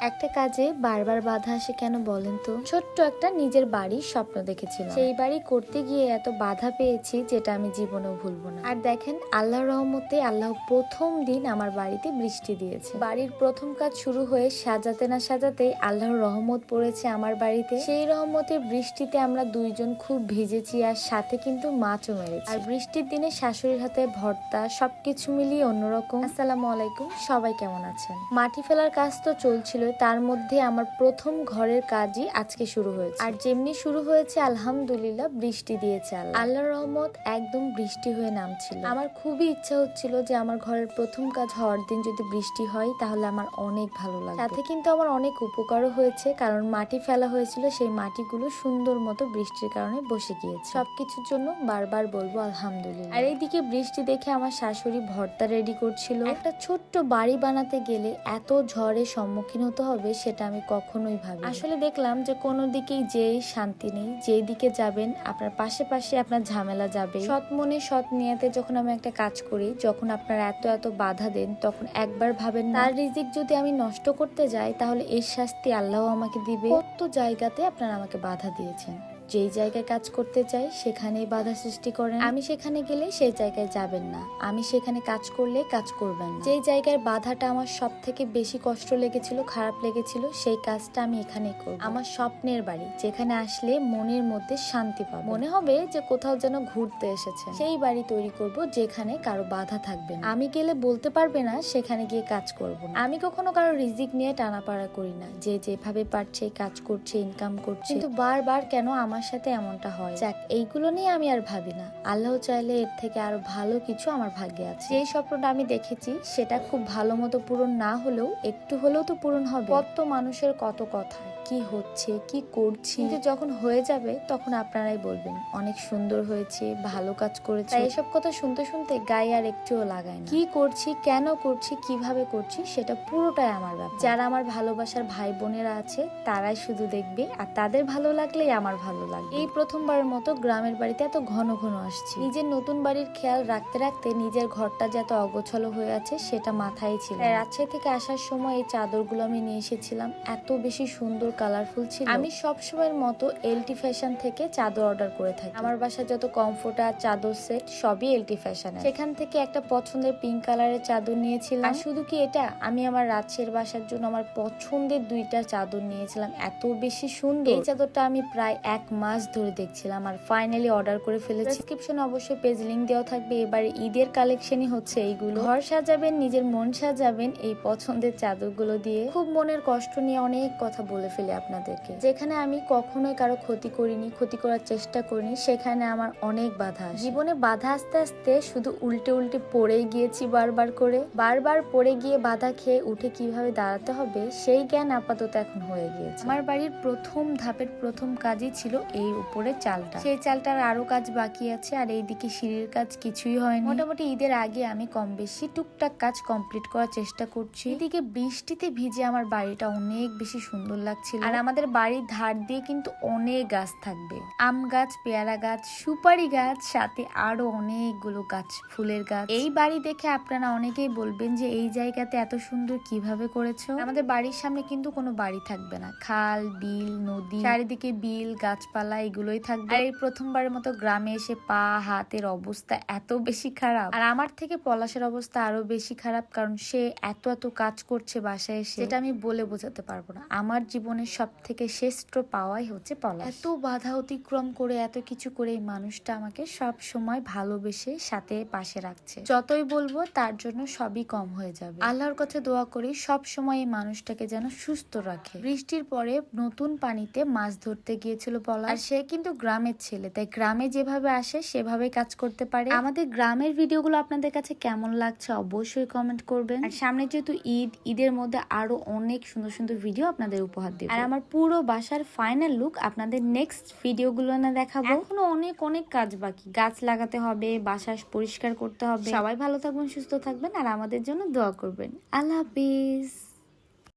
একটা কাজে বারবার বাধা আসে কেন বলেন তো? ছোট্ট একটা নিজের বাড়ির স্বপ্ন দেখেছিলাম। সেই বাড়ি করতে গিয়ে এত বাধা পেয়েছি যেটা আমি জীবনেও ভুলবো না। আর দেখেন, আল্লাহর রহমতে আল্লাহ প্রথম দিন আমার বাড়িতে বৃষ্টি দিয়েছে। বাড়ির প্রথম কাজ শুরু হয়ে সাজাতে না সাজাতে আল্লাহর রহমত পড়েছে আমার বাড়িতে। সেই রহমতের বৃষ্টিতে আমরা দুইজন খুব ভিজেছি আর সাথে কিন্তু মাছও মেরেছি। আর বৃষ্টির দিনে শাশুড়ির হাতে ভর্তা, সবকিছু মিলিয়ে অন্যরকম। আসসালামু আলাইকুম, সবাই কেমন আছেন? মাটি ফেলার কাজ তো চলছিল তার মধ্যে আমার প্রথম ঘরের কাজই আজকে শুরু হয়েছে। আর যেমনি শুরু হয়েছে আলহামদুলিল্লাহ বৃষ্টি দিয়েছে আল্লাহ। আল্লাহর রহমত একদম বৃষ্টি হয়ে নামছিল। আমার খুবই ইচ্ছা হচ্ছিল যে আমার ঘরের প্রথম কাজ হওয়ার দিন যদি বৃষ্টি হয় তাহলে আমার অনেক ভালো লাগে তাতে কিন্তু আমার অনেক উপকারও হয়েছে কারণ মাটি ফেলা হয়েছিল সেই মাটিগুলো সুন্দর মতো বৃষ্টির কারণে বসে গিয়েছে। সবকিছুর জন্য বারবার বলব আলহামদুলিল্লাহ। আর এইদিকে বৃষ্টি দেখে আমার শাশুড়ি ভর্তা রেডি করছিল। একটা ছোট্ট বাড়ি বানাতে গেলে এত ঝড়ের সম্মুখীন হতে হবে সেটা আমি কখনোই ভাবি আসলে দেখলাম যে কোনো দিকেই যেই শান্তি নেই যেই দিকে যাবেন আপনার পাশে পাশে আপনার ঝামেলা যাবে সৎ মনে সৎ নিয়াতে যখন আমি একটা কাজ করি যখন আপনার এত এত বাধা দেন তখন একবার ভাবেন তার রিজিক যদি আমি নষ্ট করতে যাই তাহলে এর শাস্তি আল্লাহ আমাকে দিবে। কত জায়গাতে আপনারা আমাকে বাধা দিয়েছেন। যেই জায়গায় কাজ করতে চাই, সেখানেই বাধা সৃষ্টি করেন। আমি সেখানে গেলে সেই জায়গায় যাবেন না। আমি সেখানে কাজ করলে কাজ করবেন। যেই জায়গার বাধাটা আমার সব থেকে বেশি কষ্ট লেগেছিল, খারাপ লেগেছিল, সেই কাজটা আমি এখানেই করব। আমার স্বপ্নের বাড়ি, যেখানে আসলে মনের মধ্যে শান্তি পাবো। মনে হবে যে কোথাও যেন ঘুরতে এসেছে সেই বাড়ি তৈরি করব যেখানে কারও বাধা থাকবে না। আমি গেলে বলতে পারবে না, সেখানে গিয়ে কাজ করব না। আমি কখনো কারও রিজিক নিয়ে টানাপাড়া করি না। যে যেভাবে পারছে, কাজ করছে ইনকাম করছে। কিন্তু বারবার কেন আমার সাথে এমনটা হয়। যাক, এইগুলো নিয়ে আমি আর ভাবি না। আল্লাহ চাইলে এর থেকে আরও ভালো কিছু আমার ভাগ্যে আছে। যেই স্বপ্নটা আমি দেখেছি, সেটা খুব ভালো মতো পূরণ না হলেও, একটু হলেও তো পূরণ হবে। কত মানুষের কত কথা কি হচ্ছে কি করছি? কিন্তু যখন হয়ে যাবে তখন আপনারাই বলবেন অনেক সুন্দর হয়েছে ভালো কাজ করেছে। তাই এসব কথা শুনতে শুনতে গায়ে আর একটুও লাগায় কি করছি কেন করছি কীভাবে করছি সেটা পুরোটাই আমার ব্যাপার। যারা আমার ভালোবাসার ভাই বোনেরা আছে তারাই শুধু দেখবে আর তাদের ভালো লাগলেই আমার ভালো লাগবে। এই প্রথমবারের মতো গ্রামের বাড়িতে এত ঘন ঘন আসছি। নিজের নতুন বাড়ির খেয়াল রাখতে রাখতে নিজের ঘরটা যে এত অগোছলো হয়ে আছে সেটা মাথায় ছিল রাজশাহী থেকে আসার সময় এই চাদরগুলো আমি নিয়ে এসেছিলাম। এত বেশি সুন্দর কালারফুল ছিল। আমি সব সময়ের মতো এলটি ফ্যাশন থেকে চাদর অর্ডার করে থাকি। আমার বাসায় যত কমফোর্টার চাদর সেট সবই এলটি ফ্যাশন সেখান থেকে একটা পছন্দের পিঙ্ক কালারের চাদর নিয়েছিলাম। আর শুধু কি এটা? আমি আমার রাজশাহীর বাসার জন্য আমার পছন্দের দুইটা চাদর নিয়েছিলাম। এত বেশি সুন্দর। এই চাদরটা আমি প্রায় এক মাস ধরে দেখছিলাম আর ফাইনালি অর্ডার করে ফেলেছি। ডেসক্রিপশনে অবশ্যই পেজ লিংক দেওয়া থাকবে। এবার ঈদের কালেকশনই হচ্ছে এইগুলো। ঘর সাজাবেন নিজের মন সাজাবেন এই পছন্দের চাদরগুলো দিয়ে। খুব মনের কষ্ট নিয়ে অনেক কথা বলে ফেলে আপনাদেরকে। যেখানে আমি কখনোই কারও ক্ষতি করিনি, ক্ষতি করার চেষ্টা করিনি, সেখানে আমার অনেক বাধা জীবনে বাধা আস্তে আস্তে শুধু উল্টে উল্টে পড়েই গিয়েছি বারবার করে। বারবার পড়ে গিয়ে বাধা খেয়ে উঠে কীভাবে দাঁড়াতে হবে, সেই জ্ঞান আপাতত এখন হয়ে গিয়েছে। আমার বাড়ির প্রথম ধাপের প্রথম কাজই ছিল এই উপরে চালটা। সেই চালটার আরও কাজ বাকি আছে, আর এইদিকে সিঁড়ির কাজ কিছুই হয়নি। মোটামুটি ঈদের আগে আমি কম বেশি টুকটাক কাজ কমপ্লিট করার চেষ্টা করছি। এদিকে বৃষ্টিতে ভিজে আমার বাড়িটা অনেক বেশি সুন্দর লাগছিল। আর আমাদের বাড়ির ধার দিয়ে কিন্তু অনেক গাছ থাকবে। আম গাছ, পেয়ারা গাছ, সুপারি গাছ, সাথে আরও অনেকগুলো গাছ, ফুলের গাছ। এই বাড়ি দেখে আপনারা অনেকেই বলবেন যে এই জায়গাতে এত সুন্দর কীভাবে করেছ? আমাদের বাড়ির সামনে কিন্তু কোনো বাড়ি থাকবে না। খাল, বিল, নদী, চারিদিকে বিল, গাছপালা, এগুলোই থাকবে। এই প্রথমবারের মতো গ্রামে এসে পা, হাতের অবস্থা এত বেশি খারাপ। আর আমার থেকে পলাশের অবস্থা আরও বেশি খারাপ, কারণ সে এত এত কাজ করছে বাসায় এসে। যেটা আমি বলে বোঝাতে পারব না। আমার জীবনের সব থেকে শ্রেষ্ঠ পাওয়াই হচ্ছে পলাশ। এত বাধা অতিক্রম করে, এত কিছু করে এই মানুষটা আমাকে সব সময় ভালোবেসে সাথে পাশে রাখছে। যতই বলব, তার জন্য সবই কম হয়ে যাবে। আল্লাহর কাছে দোয়া করি, সব সময় এই মানুষটাকে যেন সুস্থ রাখে। বৃষ্টির পরে নতুন পানিতে মাছ ধরতে গিয়েছিল পলাশ। আর সে কিন্তু গ্রামের ছেলে, তাই গ্রামে যেভাবে আসে সেভাবে কাজ করতে পারে। আমাদের গ্রামের ভিডিওগুলো আপনাদের কাছে কেমন লাগছে অবশ্যই কমেন্ট করবেন। আর সামনে যেহেতু ঈদ, ঈদের মধ্যে আরও অনেক সুন্দর সুন্দর ভিডিও আপনাদের উপহার দেব। আর আমার পুরো বাসার ফাইনাল লুক আপনাদের নেক্সট ভিডিওগুলো না দেখাবো। এখনও অনেক অনেক কাজ বাকি। গাছ লাগাতে হবে বাসা পরিষ্কার করতে হবে। সবাই ভালো থাকবেন সুস্থ থাকবেন আর আমাদের জন্য দোয়া করবেন। আল্লাহ হাফিজ।